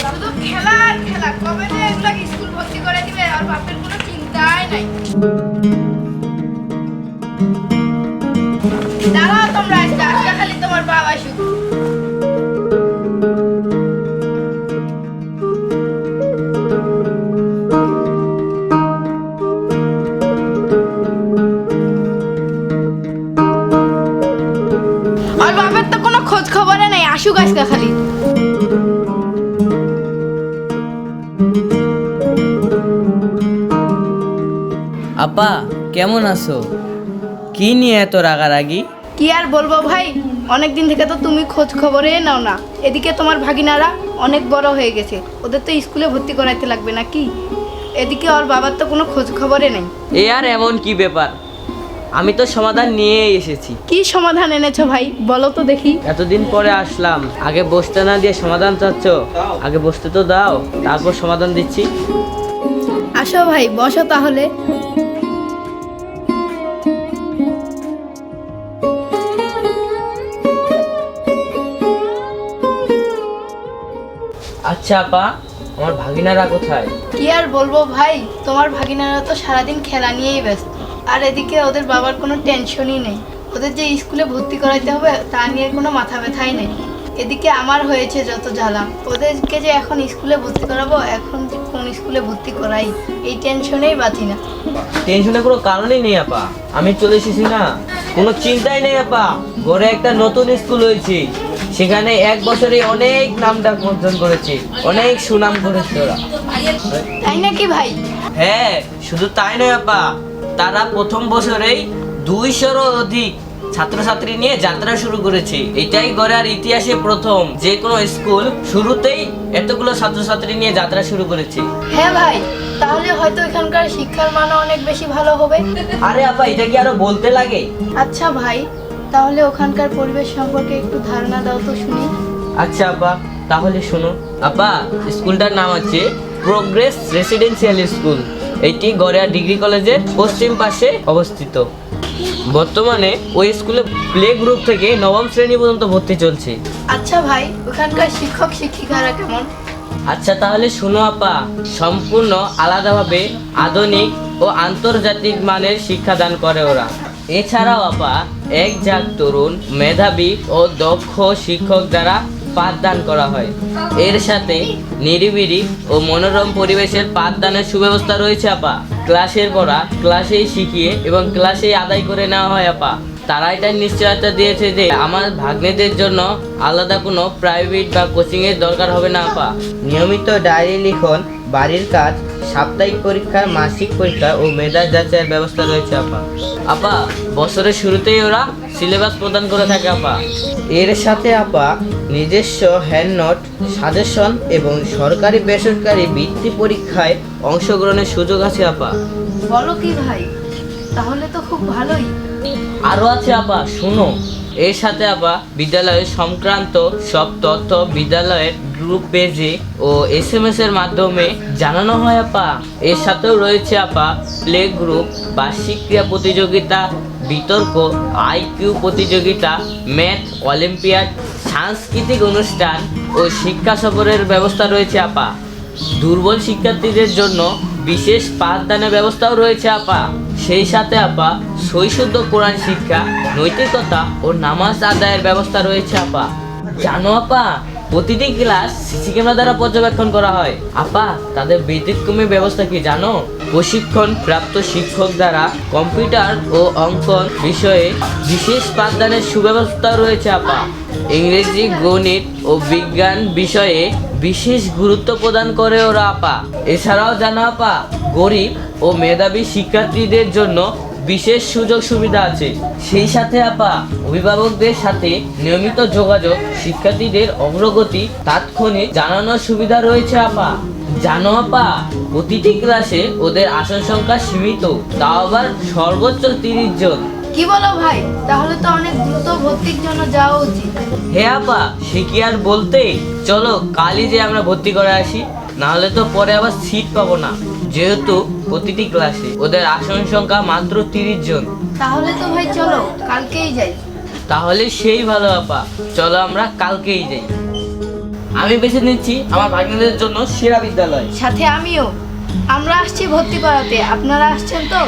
শুধু খেলা আর খেলা কবে স্কুল ভর্তি করে দিবে আর বাপের কোনো চিন্তাই নাই। আসুক আজকে খালি। আপা কেমন আছো? কি নিয়ে এত রাগারাগি? কি আর বলব ভাই অনেক দিন থেকে তো তুমি খোঁজ খবরে নাও না। এদিকে তোমার ভাগিনারা অনেক বড় হয়ে গেছে। ওদের তো স্কুলে ভর্তি করাইতে লাগবে নাকি? এদিকে ওর বাবার তো কোনো খোঁজ খবরে নেই। এ আর এমন কি ব্যাপার? আমি তো সমাধান নিয়ে এসেছি। কি সমাধান এনেছো ভাই? বলো তো দেখি। এতদিন পরে আসলাম। আগে বসতে না দিয়ে সমাধান চাচ্ছ? আগে বসতে তো দাও তারপর সমাধান দিচ্ছি। আসো ভাই বসো তাহলে। আচ্ছা আপা আমার ভাগিনারা কোথায়? কি আর বলব ভাই তোমার ভাগিনারা তো সারাদিন খেলা নিয়েই ব্যস্ত। আর এদিকে ওদের বাবার কোনো টেনশনই নেই। ওদের যে স্কুলে ভর্তি করাইতে হবে তা নিয়ে কোনো মাথা ব্যথাই নেই। এদিকে আমার হয়েছে যত জ্বালা। ওদেরকে যে এখন স্কুলে ভর্তি করাবো এখন যে কোন স্কুলে ভর্তি করাই এই টেনশনেই বাঁচি না। টেনশনের কোনো কারণই নেই আপা। আমি চলে এসেছি না। কোনো চিন্তাই নেই আপা। ঘরে একটা নতুন স্কুল হয়েছে। সেখানে এক বছরে অনেক নাম ডাক অর্জন করেছে। অনেক সুনাম করেছে ওরা। তাই নাকি ভাই? হ্যাঁ শুধু তাই নয় আপা। তারা প্রথম বছরেই দুইশোরও অধিক ছাত্রছাত্রী নিয়ে যাত্রা শুরু করেছে। এটাই গড়ার ইতিহাসে প্রথম। যে কোনো স্কুল শুরুতেই এতগুলো ছাত্রছাত্রী নিয়ে যাত্রা শুরু করেছে। হ্যাঁ ভাই তাহলে হয়তো এখানকার শিক্ষার মান অনেক বেশি ভালো হবে। আরে আপা এটা কি আরও বলতে লাগে? আচ্ছা ভাই তাহলে ওখানকার পরিবেশ সম্পর্কে একটু ধারণা দাও তো শুনি। আচ্ছা আপা তাহলে শোনো আপা স্কুলটার নাম আছে প্রোগ্রেস রেসিডেন্সিয়াল স্কুল। এটি গড়িয়া ডিগ্রি কলেজের পশ্চিম পাশে অবস্থিত। বর্তমানে ওই স্কুলে প্লে গ্রুপ থেকে নবম শ্রেণি পর্যন্ত ভর্তি চলছে। আচ্ছা ভাই ওখানকার শিক্ষক শিক্ষিকারা কেমন? আচ্ছা তাহলে শোনো আপা সম্পূর্ণ আলাদাভাবে আধুনিক ও আন্তর্জাতিক মানের শিক্ষাদান করে ওরা। এছাড়াও আপা এক জাত তরুণ মেধাবী ও দক্ষ শিক্ষক দ্বারা পাঠদান করা হয়। এর সাথে নিরিবিড়ি ও মনোরম পরিবেশের পাঠদানের সুব্যবস্থা রয়েছে, আপা। ক্লাসের পড়া ক্লাসেই শিখিয়ে এবং ক্লাসেই আদায় করে নেওয়া হয়, আপা। তারা এটা নিশ্চয়তা দিয়েছে যে আমার ভাগ্নেদের জন্য আলাদা কোনো প্রাইভেট বা কোচিংয়ের দরকার হবে না আপা। নিয়মিত ডায়েরি লিখন বাড়ির কাজ সাপ্তাহিক পরীক্ষা মাসিক পরীক্ষা ও মেধা যাচাইয়ের ব্যবস্থা রয়েছে আপা। আপা বছরের শুরুতেই ওরা সিলেবাস প্রদান করে থাকে আপা। এর সাথে আপা নিজস্ব হ্যান্ড নোট সাজেশন এবং সরকারি বেসরকারি বৃত্তি পরীক্ষায় অংশগ্রহণের সুযোগ আছে আপা। বলো কি ভাই? তাহলে তো খুব ভালোই। আরও আছে আপা শুনো। এর সাথে আপা বিদ্যালয়ের সংক্রান্ত সব তথ্য বিদ্যালয়ের গ্রুপ পেজে ও এস এম এস এর মাধ্যমে জানানো হয় আপা এর সাথেও রয়েছে আপা প্লে গ্রুপ বার্ষিক ক্রীড়া প্রতিযোগিতা, বিতর্ক আইকিউ প্রতিযোগিতা ম্যাথ অলিম্পিয়াড সাংস্কৃতিক অনুষ্ঠান ও শিক্ষা সফরের ব্যবস্থা রয়েছে আপা দুর্বল শিক্ষার্থীদের জন্য বিশেষ পাঠদানের ব্যবস্থাও রয়েছে আপা সেই সাথে আপা শৈশুদ্ধ কোরআন শিক্ষা, নৈতিকতা ও নামাজ আদায়ের ব্যবস্থা রয়েছে আপা। জানো আপা, প্রতিটি ক্লাস সিসি ক্যামেরা দ্বারা পর্যবেক্ষণ করা হয়। আপা, তাদের ব্যতিক্রমী ব্যবস্থা কি জানো? প্রশিক্ষণ প্রাপ্ত শিক্ষক দ্বারা কম্পিউটার ও অঙ্কন বিষয়ে বিশেষ পাঠদানের সুব্যবস্থা রয়েছে আপা। ইংরেজি, গণিত ও বিজ্ঞান বিষয়ে বিশেষ গুরুত্ব প্রদান করে ওরা আপা। এছাড়াও জানো আপা, গরিব ও মেধাবী শিক্ষার্থীদের জন্য বিশেষ সুযোগ সুবিধা আছে। সেই সাথে আপা, অভিভাবকদের সাথে নিয়মিত যোগাযোগ, শিক্ষার্থীদের অগ্রগতি, তাৎক্ষণিক জানানোর সুবিধা রয়েছে আপা। জানো আপা, প্রতিটি ক্লাসে ওদের আসন সংখ্যা সীমিত, তাও আবার সর্বোচ্চ তিরিশ জন। কি বলো ভাই? তাহলে তো অনেক দ্রুত ভর্তির জন্য যাওয়া উচিত। হে আপা সে কি আর বলতে? চলো কালই যে আমরা ভর্তি করে আসি নাহলে তো পরে আবার সিট পাবো না। যেহেতু প্রতিটি ক্লাসে ওদের আসন সংখ্যা মাত্র তিরিশ জন। তাহলে তো ভাই চলো কালকেই যাই। তাহলে সেই ভালো আপা। চলো আমরা কালকেই যাই। আমি বেছে নিচ্ছি আমার ভাগ্নেদের জন্য সেরা বিদ্যালয়। সাথে আমিও। আমরা আসছি ভর্তি করাতে। আপনারা আসছেন তো?